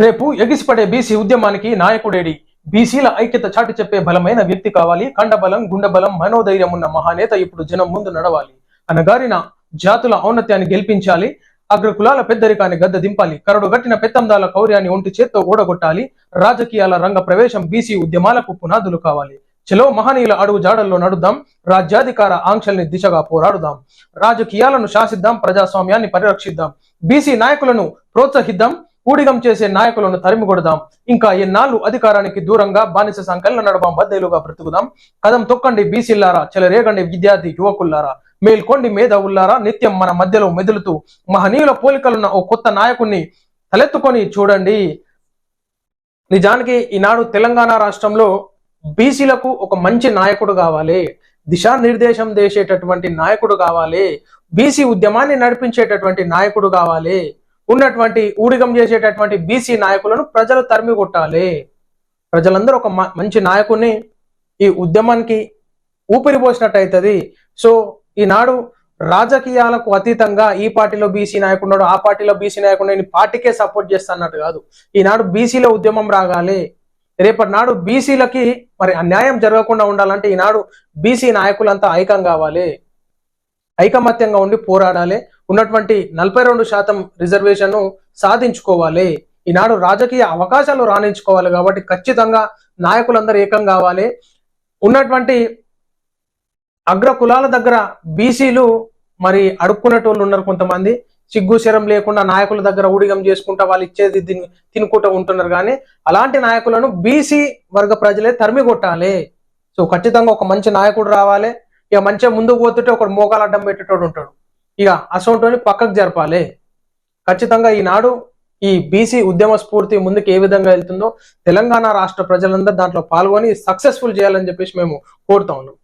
రేపు ఎగిసిపడే బీసీ ఉద్యమానికి నాయకుడేడి. బీసీల ఐక్యత చాటి చెప్పే బలమైన వ్యక్తి కావాలి. కండబలం గుండెబలం మనోధైర్యం ఉన్న మహానేత ఇప్పుడు జనం ముందు నడవాలి. అనగారిన జాతుల ఔన్నత్యాన్ని గెలిపించాలి. అగ్రకులాల పెద్దరికాన్ని గద్ద దింపాలి. కరడుగట్టిన పెత్తందాల కౌర్యాన్ని ఒంటి చేత్తో ఓడగొట్టాలి. రాజకీయాల రంగ ప్రవేశం బీసీ ఉద్యమాలకు పునాదులు కావాలి. చలో మహనీయుల అడుగు జాడల్లో నడుద్దాం. రాజ్యాధికార ఆంక్షల్ని దిశగా పోరాడుదాం. రాజకీయాలను శాసిద్దాం. ప్రజాస్వామ్యాన్ని పరిరక్షిద్దాం. బీసీ నాయకులను ప్రోత్సహిద్దాం. కూడిగం చేసే నాయకులను తరిమికొడదాం. ఇంకా ఎన్నాళ్ళు అధికారానికి దూరంగా బానిస సంకలన నడపం బద్దెలుగా బ్రతుకుదాం. కదం తొక్కండి బీసీలారా చెలరేగండి విద్యార్థి యువకుల్లారా. మేల్కొండి మేధావుల్లారా నిత్యం మన మధ్యలో మెదులుతూ మహనీయుల పోలికలున్న ఓ కొత్త నాయకుణ్ణి తలెత్తుకొని చూడండి. నిజానికి ఈనాడు తెలంగాణ రాష్ట్రంలో బీసీలకు ఒక మంచి నాయకుడు కావాలి. దిశానిర్దేశం చేసేటటువంటి నాయకుడు కావాలి. బీసీ ఉద్యమాన్ని నడిపించేటటువంటి నాయకుడు కావాలి. ఉన్నటువంటి ఊడిగం చేసేటటువంటి బీసీ నాయకులను ప్రజలు తరిమి కొట్టాలి. ప్రజలందరూ ఒక మ- మంచి నాయకుడిని ఈ ఉద్యమానికి ఊపిరి పోసినట్టు అవుతుంది సో ఈనాడు రాజకీయాలకు అతీతంగా ఈ పార్టీలో బీసీ నాయకుడు ఆ పార్టీలో బీసీ నాయకుడు నేను పార్టీకే సపోర్ట్ చేస్తాన్నట్టు కాదు. ఈనాడు బీసీలో ఉద్యమం రాగాలి. రేపటి నాడు బీసీలకి మరి అన్యాయం జరగకుండా ఉండాలంటే ఈనాడు బీసీ నాయకులంతా ఐక్యం కావాలి. ఐకమత్యంగా ఉండి పోరాడాలి. ఉన్నటువంటి నలభై రెండు శాతం రిజర్వేషన్ సాధించుకోవాలి. ఈనాడు రాజకీయ అవకాశాలు రాణించుకోవాలి కాబట్టి ఖచ్చితంగా నాయకులందరూ ఏకం కావాలి. ఉన్నటువంటి అగ్ర కులాల దగ్గర బీసీలు మరి అడుక్కునేటోళ్ళు ఉన్నారు కొంతమంది. సిగ్గు శరం లేకుండా నాయకుల దగ్గర ఊడిగం చేసుకుంటా వాళ్ళు ఇచ్చేది తిని తినుకుంటూ ఉంటున్నారు కానీ అలాంటి నాయకులను బీసీ వర్గ ప్రజలే తరిమి కొట్టాలి సో ఖచ్చితంగా ఒక మంచి నాయకుడు రావాలి. ఇక మంచిగా ముందుకు పోతుంటే ఒకడు మోకాలు అడ్డం పెట్టేటోడు ఉంటాడు. ఇక అసోంటోని పక్కకు జరపాలి. ఖచ్చితంగా ఈనాడు ఈ బీసీ ఉద్యమ స్ఫూర్తి ముందుకు ఏ విధంగా వెళ్తుందో తెలంగాణ రాష్ట్ర ప్రజలందరూ దాంట్లో పాల్గొని సక్సెస్ఫుల్ చేయాలని చెప్పేసి మేము కోరుతా ఉన్నాం.